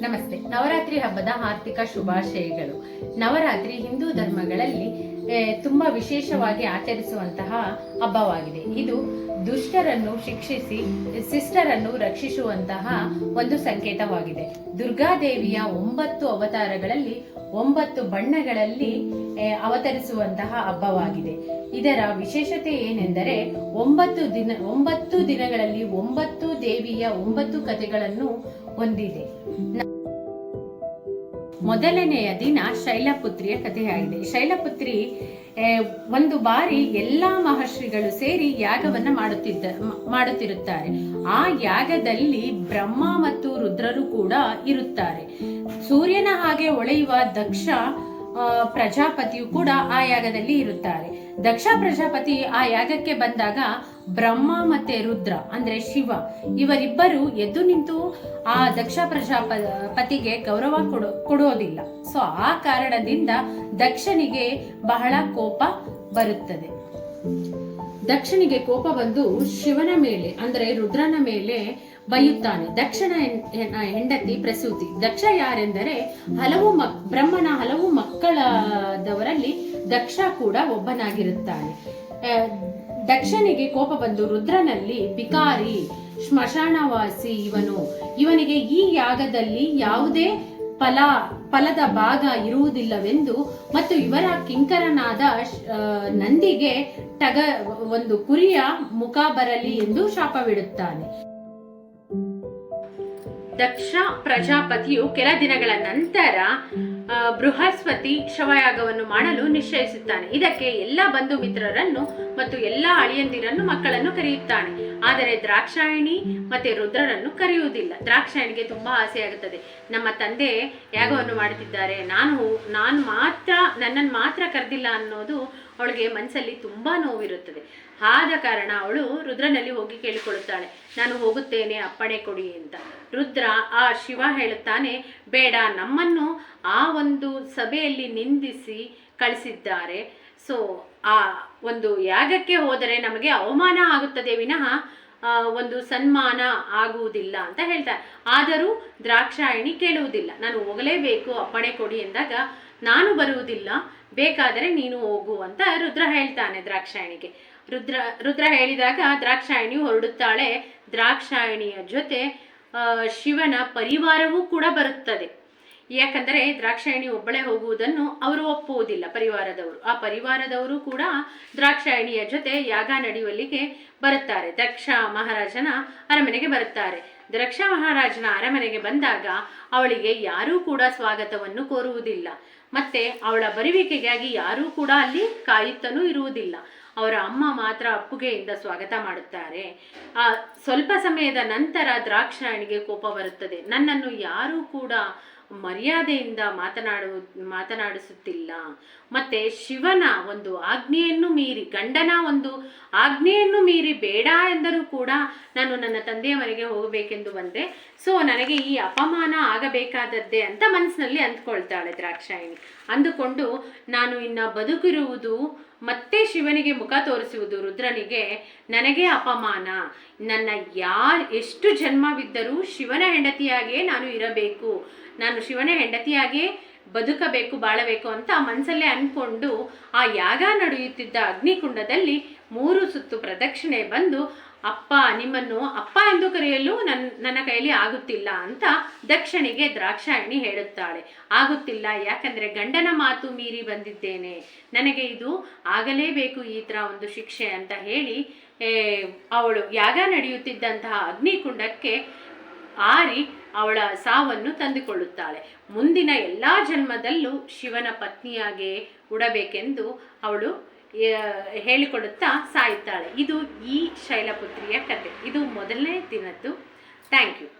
ನಮಸ್ತೆ. ನವರಾತ್ರಿ ಹಬ್ಬದ ಆರ್ಥಿಕ ಶುಭಾಶಯಗಳು. ನವರಾತ್ರಿ ಹಿಂದೂ ಧರ್ಮಗಳಲ್ಲಿ ತುಂಬಾ ವಿಶೇಷವಾಗಿ ಆಚರಿಸುವಂತಹ ಹಬ್ಬವಾಗಿದೆ. ಇದು ದುಷ್ಟರನ್ನು ಶಿಕ್ಷಿಸಿ, ಸಿಸ್ಟರನ್ನು ರಕ್ಷಿಸುವಂತಹ ಒಂದು ಸಂಕೇತವಾಗಿದೆ. ದುರ್ಗಾದೇವಿಯ ಒಂಬತ್ತು ಅವತಾರಗಳಲ್ಲಿ, ಒಂಬತ್ತು ಬಣ್ಣಗಳಲ್ಲಿ ಅವತರಿಸುವಂತಹ ಹಬ್ಬವಾಗಿದೆ. ಇದರ ವಿಶೇಷತೆ ಏನೆಂದರೆ, ಒಂಬತ್ತು ದಿನ, ಒಂಬತ್ತು ದಿನಗಳಲ್ಲಿ ಒಂಬತ್ತು ದೇವಿಯ ಒಂಬತ್ತು ಕಥೆಗಳನ್ನು ಹೊಂದಿದೆ. ಮೊದಲನೆಯ ದಿನ ಶೈಲಪುತ್ರಿಯ ಕಥೆಯಾಗಿದೆ ಶೈಲಪುತ್ರಿ ಒಂದು ಬಾರಿ ಎಲ್ಲಾ ಮಹರ್ಷಿಗಳು ಸೇರಿ ಯಾಗವನ್ನ ಮಾಡುತ್ತಿದ್ದ, ಮಾಡುತ್ತಿರುತ್ತಾರೆ. ಆ ಯಾಗದಲ್ಲಿ ಬ್ರಹ್ಮ ಮತ್ತು ರುದ್ರರು ಕೂಡ ಇರುತ್ತಾರೆ. ಸೂರ್ಯನ ಹಾಗೆ ಒಳೆಯುವ ದಕ್ಷ ಪ್ರಜಾಪತಿಯು ಕೂಡ ಆ ಯಾಗದಲ್ಲಿ ಇರುತ್ತಾರೆ. ದಕ್ಷ ಪ್ರಜಾಪತಿ ಆ ಯಾಗಕ್ಕೆ ಬಂದಾಗ ಬ್ರಹ್ಮ ಮತ್ತೆ ರುದ್ರ, ಅಂದ್ರೆ ಶಿವ, ಇವರಿಬ್ಬರು ಎದ್ದು ನಿಂತು ಆ ದಕ್ಷ ಪ್ರಜಾಪತಿಗೆ ಗೌರವ ಕೊಡೋ, ಕೊಡೋದಿಲ್ಲ. ಸೊ ಆ ಕಾರಣದಿಂದ ದಕ್ಷನಿಗೆ ಬಹಳ ಕೋಪ ಬರುತ್ತದೆ. ದಕ್ಷನಿಗೆ ಕೋಪ ಬಂದು ಶಿವನ ಮೇಲೆ, ಅಂದ್ರೆ ರುದ್ರನ ಮೇಲೆ ಬೈಯುತ್ತಾನೆ. ದಕ್ಷನ ಹೆಂಡತಿ ಪ್ರಸೂತಿ. ದಕ್ಷ ಯಾರೆಂದರೆ ಹಲವು ಮಕ್ ಬ್ರಹ್ಮನ ಹಲವು ಮಕ್ಕಳದವರಲ್ಲಿ ದಕ್ಷ ಕೂಡ ಒಬ್ಬನಾಗಿರುತ್ತಾನೆ. ದಕ್ಷನಿಗೆ ಕೋಪ ಬಂದು ರುದ್ರನಲ್ಲಿ ಬಿಕಾರಿ ಶ್ಮಶಾನವಾಸಿ ಇವನು. ಇವನಿಗೆ ಈ ಯಾಗದಲ್ಲಿ ಯಾವುದೇ ಫಲ, ಫಲದ ಭಾಗ ಇರುವುದಿಲ್ಲವೆಂದು ಮತ್ತು ಇವರ ಕಿಂಕರನಾದ ನಂದಿಗೆ ಟಗ, ಒಂದು ಕುರಿಯ ಮುಖ ಬರಲಿ ಎಂದು ಶಾಪವಿಡುತ್ತಾನೆ. ದಕ್ಷ ಪ್ರಜಾಪತಿಯು ಕೆಲ ದಿನಗಳ ನಂತರ ಬೃಹಸ್ಪತಿ ಶವಯಾಗವನ್ನು ಮಾಡಲು ನಿಶ್ಚಯಿಸುತ್ತಾನೆ. ಇದಕ್ಕೆ ಎಲ್ಲ ಬಂಧು ಮಿತ್ರರನ್ನು ಮತ್ತು ಎಲ್ಲ ಅಳಿಯಂದಿರನ್ನು ಮಕ್ಕಳನ್ನು ಕರೆಯುತ್ತಾನೆ. ಆದರೆ ದ್ರಾಕ್ಷಾಯಣಿ ಮತ್ತೆ ರುದ್ರರನ್ನು ಕರೆಯುವುದಿಲ್ಲ. ದ್ರಾಕ್ಷಾಯಣಿಗೆ ತುಂಬಾ ಆಸೆ ಆಗುತ್ತದೆ ನಮ್ಮ ತಂದೆ ಯಾಗವನ್ನು ಮಾಡುತ್ತಿದ್ದಾರೆ. ನಾನು ನಾನು ಮಾತ್ರ, ನನ್ನನ್ನು ಮಾತ್ರ ಕರೆದಿಲ್ಲ ಅನ್ನೋದು ಅವಳಿಗೆ ಮನಸ್ಸಲ್ಲಿ ತುಂಬಾ ನೋವಿರುತ್ತದೆ. ಆದ ಕಾರಣ ಅವಳು ರುದ್ರನಲ್ಲಿ ಹೋಗಿ ಕೇಳಿಕೊಳ್ಳುತ್ತಾಳೆ. ನಾನು ಹೋಗುತ್ತೇನೆ, ಅಪ್ಪಣೆ ಕೊಡಿ ಅಂತ. ರುದ್ರ ಆ ಶಿವ ಹೇಳುತ್ತಾನೆ, ಬೇಡ, ನಮ್ಮನ್ನು ಆ ಒಂದು ಸಭೆಯಲ್ಲಿ ನಿಂದಿಸಿ ಕಳಿಸಿದ್ದಾರೆ. ಸೊ ಆ ಒಂದು ಯಾಗಕ್ಕೆ ಹೋದರೆ ನಮಗೆ ಅವಮಾನ ಆಗುತ್ತದೆ ವಿನಃ ಒಂದು ಸನ್ಮಾನ ಆಗುವುದಿಲ್ಲ ಅಂತ ಹೇಳ್ತಾರೆ. ಆದರೂ ದ್ರಾಕ್ಷಾಯಣಿ ಕೇಳುವುದಿಲ್ಲ. ನಾನು ಹೋಗಲೇಬೇಕು, ಅಪ್ಪಣೆ ಕೊಡಿ ಎಂದಾಗ ನಾನು ಬರುವುದಿಲ್ಲ. ಬೇಕಾದರೆ ನೀನು ಹೋಗು ಅಂತ ರುದ್ರ ಹೇಳ್ತಾನೆ ದ್ರಾಕ್ಷಾಯಣಿಗೆ. ರುದ್ರ ರುದ್ರ ಹೇಳಿದಾಗ ದ್ರಾಕ್ಷಾಯಣಿ ಹೊರಡುತ್ತಾಳೆ. ದ್ರಾಕ್ಷಾಯಣಿಯ ಜೊತೆ ಶಿವನ ಪರಿವಾರವೂ ಕೂಡ ಬರುತ್ತದೆ. ಯಾಕಂದರೆ ದ್ರಾಕ್ಷಾಯಣಿ ಒಬ್ಬಳೇ ಹೋಗುವುದನ್ನು ಅವರು ಒಪ್ಪುವುದಿಲ್ಲ ಪರಿವಾರದವರು. ಆ ಪರಿವಾರದವರು ಕೂಡ ದ್ರಾಕ್ಷಾಯಣಿಯ ಜೊತೆ ಯಾಗ ನಡೆಯುವಲ್ಲಿಗೆ ಬರುತ್ತಾರೆ. ದಕ್ಷ ಮಹಾರಾಜನ ಅರಮನೆಗೆ ಬರುತ್ತಾರೆ. ದಕ್ಷ ಮಹಾರಾಜನ ಅರಮನೆಗೆ ಬಂದಾಗ ಅವಳಿಗೆ ಯಾರೂ ಕೂಡ ಸ್ವಾಗತವನ್ನು ಕೋರುವುದಿಲ್ಲ. ಮತ್ತೆ ಅವಳ ಬರುವಿಕೆಗಾಗಿ ಯಾರೂ ಕೂಡ ಅಲ್ಲಿ ಕಾಯುತ್ತಲೂ ಇರುವುದಿಲ್ಲ. ಅವರ ಅಮ್ಮ ಮಾತ್ರ ಅಪ್ಪುಗೆಯಿಂದ ಸ್ವಾಗತ ಮಾಡುತ್ತಾರೆ. ಆ ಸ್ವಲ್ಪ ಸಮಯದ ನಂತರ ದ್ರಾಕ್ಷಾಯಣಿಗೆ ಕೋಪ ಬರುತ್ತದೆ. ನನ್ನನ್ನು ಯಾರೂ ಕೂಡ ಮರ್ಯಾದೆಯಿಂದ ಮಾತನಾಡುವ ಮಾತನಾಡಿಸುತ್ತಿಲ್ಲ. ಮತ್ತೆ ಶಿವನ ಒಂದು ಆಜ್ಞೆಯನ್ನು ಮೀರಿ, ಗಂಡನ ಒಂದು ಆಜ್ಞೆಯನ್ನು ಮೀರಿ ಬೇಡ ಎಂದರೂ ಕೂಡ ನಾನು ನನ್ನ ತಂದೆಯ ಮನೆಗೆ ಹೋಗಬೇಕೆಂದು ಬಂದೆ. ಸೊ ನನಗೆ ಈ ಅಪಮಾನ ಆಗಬೇಕಾದದ್ದೇ ಅಂತ ಮನಸ್ಸಿನಲ್ಲಿ ಅಂದ್ಕೊಳ್ತಾಳೆ ದ್ರಾಕ್ಷಾಯಿಣಿ. ಅಂದುಕೊಂಡು ನಾನು ಇನ್ನ ಬದುಕಿರುವುದು ಮತ್ತೆ ಶಿವನಿಗೆ ಮುಖ ತೋರಿಸುವುದು ರುದ್ರನಿಗೆ, ನನಗೆ ಅಪಮಾನ. ನನ್ನ ಯಾರು, ಎಷ್ಟು ಜನ್ಮವಿದ್ದರೂ ಶಿವನ ಹೆಂಡತಿಯಾಗಿಯೇ ನಾನು ಇರಬೇಕು. ನಾನು ಶಿವನ ಹೆಂಡತಿಯಾಗಿಯೇ ಬದುಕಬೇಕು, ಬಾಳಬೇಕು ಅಂತ ಮನಸ್ಸಲ್ಲೇ ಅಂದ್ಕೊಂಡು ಆ ಯಾಗ ನಡೆಯುತ್ತಿದ್ದ ಅಗ್ನಿಕುಂಡದಲ್ಲಿ ಮೂರು ಸುತ್ತು ಪ್ರದಕ್ಷಿಣೆ ಬಂದು ಅಪ್ಪ ನಿಮ್ಮನ್ನು ಅಪ್ಪ ಎಂದು ಕರೆಯಲು ನನ್ನ ನನ್ನ ಕೈಯಲ್ಲಿ ಆಗುತ್ತಿಲ್ಲ ಅಂತ ದಕ್ಷಿಣಿಗೆ ದ್ರಾಕ್ಷಾಯಣಿ ಹೇಳುತ್ತಾಳೆ. ಆಗುತ್ತಿಲ್ಲ, ಯಾಕಂದ್ರೆ ಗಂಡನ ಮಾತು ಮೀರಿ ಬಂದಿದ್ದೇನೆ. ನನಗೆ ಇದು ಆಗಲೇಬೇಕು ಈ ಥರ ಒಂದು ಶಿಕ್ಷೆ ಅಂತ ಹೇಳಿ ಅವಳು ಯಾಗ ನಡೆಯುತ್ತಿದ್ದಂತಹ ಅಗ್ನಿಕುಂಡಕ್ಕೆ ಆರಿ ಅವಳ ಸಾವನ್ನು ತಂದುಕೊಳ್ಳುತ್ತಾಳೆ. ಮುಂದಿನ ಎಲ್ಲಾ ಜನ್ಮದಲ್ಲೂ ಶಿವನ ಪತ್ನಿಯಾಗೆ ಉಡಬೇಕೆಂದು ಅವಳು ಹೇಳಿಕೊಡುತ್ತಾ ಸಾಯುತ್ತಾಳೆ. ಇದು ಈ ಶೈಲಪುತ್ರಿಯ ಕತೆ. ಇದು ಮೊದಲನೇ ದಿನದ್ದು. Thank you